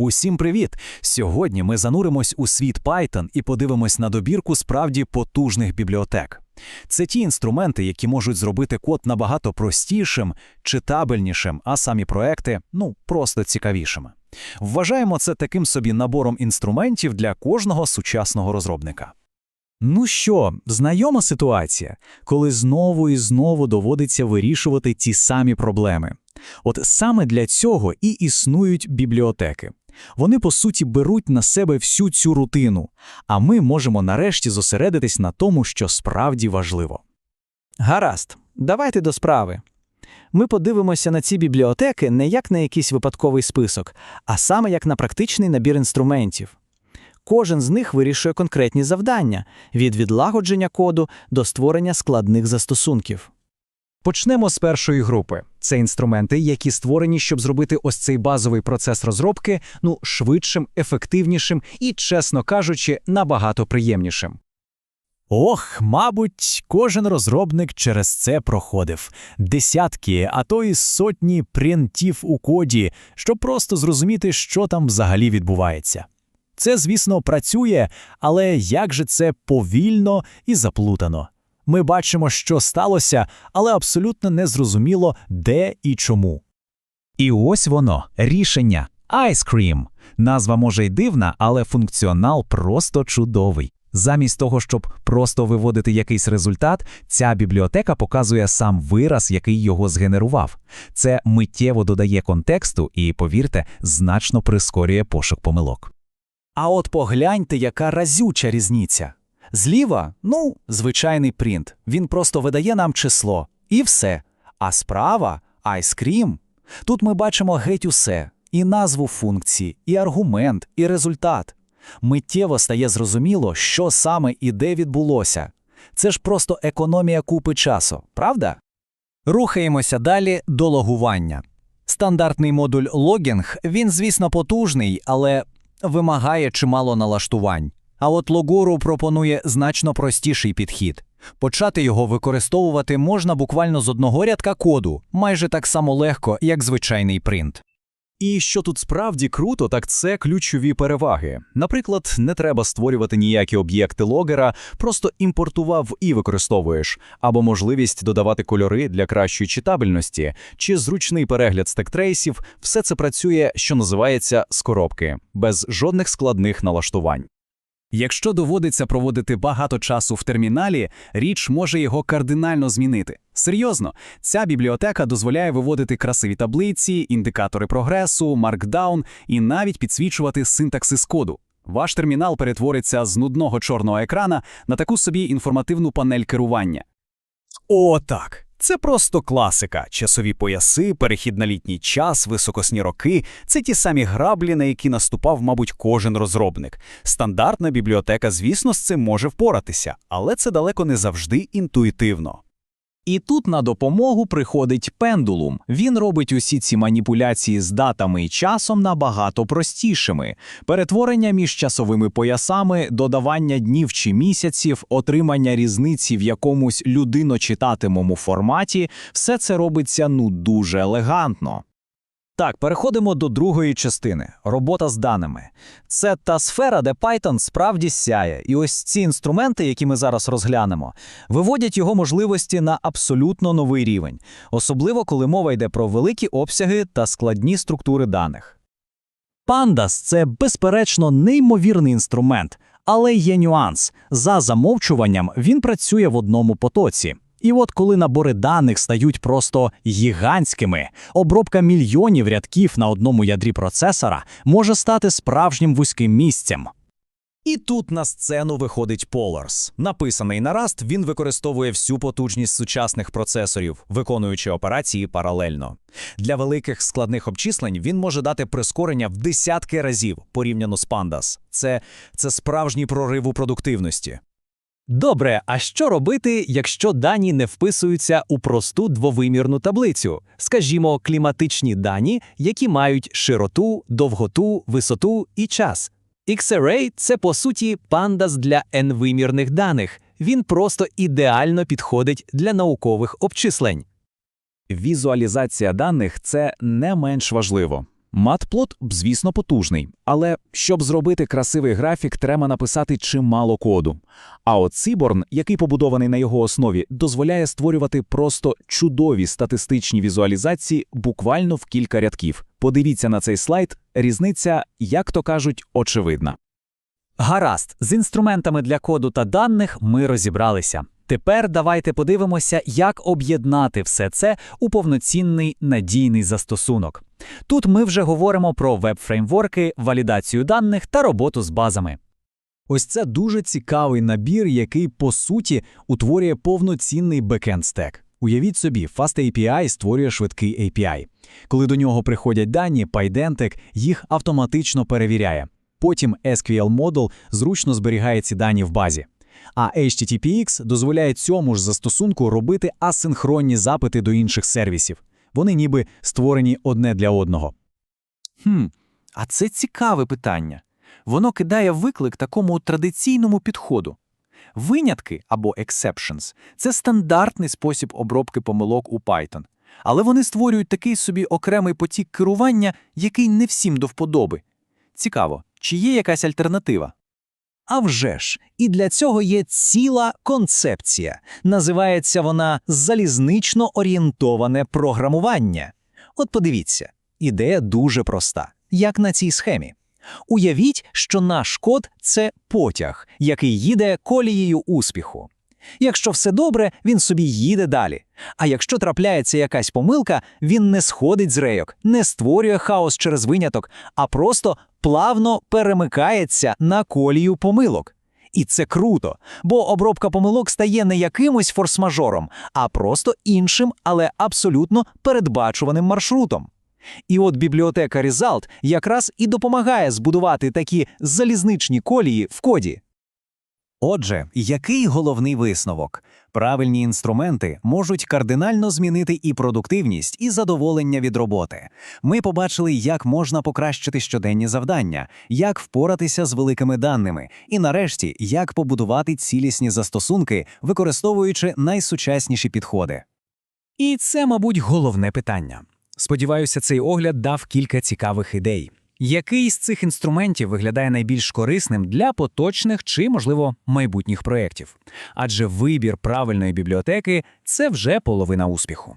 Усім привіт! Сьогодні ми зануримось у світ Python і подивимось на добірку справді потужних бібліотек. Це ті інструменти, які можуть зробити код набагато простішим, читабельнішим, а самі проекти ну просто цікавішими. Вважаємо це таким собі набором інструментів для кожного сучасного розробника. Ну що, знайома ситуація, коли знову і знову доводиться вирішувати ті самі проблеми. От саме для цього і існують бібліотеки. Вони, по суті, беруть на себе всю цю рутину, а ми можемо нарешті зосередитись на тому, що справді важливо. Гаразд, давайте до справи. Ми подивимося на ці бібліотеки не як на якийсь випадковий список, а саме як на практичний набір інструментів. Кожен з них вирішує конкретні завдання від відлагодження коду до створення складних застосунків. Почнемо з першої групи. Це інструменти, які створені, щоб зробити ось цей базовий процес розробки ну швидшим, ефективнішим і, чесно кажучи, набагато приємнішим. Ох, мабуть, кожен розробник через це проходив десятки, а то й сотні принтів у коді, щоб просто зрозуміти, що там взагалі відбувається. Це, звісно, працює, але як же це повільно і заплутано. Ми бачимо, що сталося, але абсолютно не зрозуміло, де і чому. І ось воно рішення Ice Cream. Назва може й дивна, але функціонал просто чудовий. Замість того, щоб просто виводити якийсь результат, ця бібліотека показує сам вираз, який його згенерував. Це миттєво додає контексту і, повірте, значно прискорює пошук помилок. А от погляньте, яка разюча різниця. Зліва, ну, звичайний принт. Він просто видає нам число. І все. А справа айскрім. Тут ми бачимо геть усе: і назву функції, і аргумент, і результат. Миттєво стає зрозуміло, що саме і де відбулося. Це ж просто економія купи часу, правда? Рухаємося далі до логування. Стандартний модуль логінг, він, звісно, потужний, але вимагає чимало налаштувань. А от Логуру пропонує значно простіший підхід. Почати його використовувати можна буквально з одного рядка коду, майже так само легко, як звичайний принт. І що тут справді круто, так це ключові переваги. Наприклад, не треба створювати ніякі об'єкти логера, просто імпортував і використовуєш, або можливість додавати кольори для кращої читабельності, чи зручний перегляд стектрейсів, все це працює, що називається з коробки, без жодних складних налаштувань. Якщо доводиться проводити багато часу в терміналі, річ може його кардинально змінити. Серйозно, ця бібліотека дозволяє виводити красиві таблиці, індикатори прогресу, маркдаун і навіть підсвічувати синтаксис коду. Ваш термінал перетвориться з нудного чорного екрана на таку собі інформативну панель керування. О, так! Це просто класика. Часові пояси, перехід на літній час, високосні роки це ті самі граблі, на які наступав, мабуть, кожен розробник. Стандартна бібліотека, звісно, з цим може впоратися, але це далеко не завжди інтуїтивно. І тут на допомогу приходить пендулум. Він робить усі ці маніпуляції з датами і часом набагато простішими: перетворення між часовими поясами, додавання днів чи місяців, отримання різниці в якомусь людиночитатимому форматі, все це робиться ну дуже елегантно. Так, переходимо до другої частини робота з даними. Це та сфера, де Python справді сяє, і ось ці інструменти, які ми зараз розглянемо, виводять його можливості на абсолютно новий рівень, особливо коли мова йде про великі обсяги та складні структури даних. Pandas – це безперечно неймовірний інструмент, але є нюанс. За замовчуванням він працює в одному потоці. І от коли набори даних стають просто гігантськими, обробка мільйонів рядків на одному ядрі процесора може стати справжнім вузьким місцем. І тут на сцену виходить Polars. Написаний на Rust, він використовує всю потужність сучасних процесорів, виконуючи операції паралельно. Для великих складних обчислень він може дати прискорення в десятки разів порівняно з Pandas. Це, це справжній прорив у продуктивності. Добре, а що робити, якщо дані не вписуються у просту двовимірну таблицю? Скажімо, кліматичні дані, які мають широту, довготу, висоту і час. X-Array – це по суті пандас для n-вимірних даних. Він просто ідеально підходить для наукових обчислень. Візуалізація даних це не менш важливо. Матплот, звісно, потужний, але щоб зробити красивий графік, треба написати чимало коду. А от Seaborn, який побудований на його основі, дозволяє створювати просто чудові статистичні візуалізації буквально в кілька рядків. Подивіться на цей слайд, різниця, як то кажуть, очевидна. Гаразд, з інструментами для коду та даних ми розібралися. Тепер давайте подивимося, як об'єднати все це у повноцінний надійний застосунок. Тут ми вже говоримо про веб-фреймворки, валідацію даних та роботу з базами. Ось це дуже цікавий набір, який, по суті, утворює повноцінний бекенд стек. Уявіть собі, FastAPI створює швидкий API. Коли до нього приходять дані, PyDentic їх автоматично перевіряє. Потім SQL-модул зручно зберігає ці дані в базі. А HTTPX дозволяє цьому ж застосунку робити асинхронні запити до інших сервісів. Вони ніби створені одне для одного. Хм, а це цікаве питання. Воно кидає виклик такому традиційному підходу. Винятки або exceptions – це стандартний спосіб обробки помилок у Python. Але вони створюють такий собі окремий потік керування, який не всім до вподоби. Цікаво, чи є якась альтернатива? А вже ж, і для цього є ціла концепція. Називається вона залізнично орієнтоване програмування. От подивіться, ідея дуже проста, як на цій схемі. Уявіть, що наш код це потяг, який їде колією успіху. Якщо все добре, він собі їде далі. А якщо трапляється якась помилка, він не сходить з рейок, не створює хаос через виняток, а просто плавно перемикається на колію помилок. І це круто, бо обробка помилок стає не якимось форс-мажором, а просто іншим, але абсолютно передбачуваним маршрутом. І от бібліотека Result якраз і допомагає збудувати такі залізничні колії в коді. Отже, який головний висновок? Правильні інструменти можуть кардинально змінити і продуктивність, і задоволення від роботи. Ми побачили, як можна покращити щоденні завдання, як впоратися з великими даними, і нарешті, як побудувати цілісні застосунки, використовуючи найсучасніші підходи. І це, мабуть, головне питання. Сподіваюся, цей огляд дав кілька цікавих ідей. Який з цих інструментів виглядає найбільш корисним для поточних чи, можливо, майбутніх проєктів? Адже вибір правильної бібліотеки це вже половина успіху.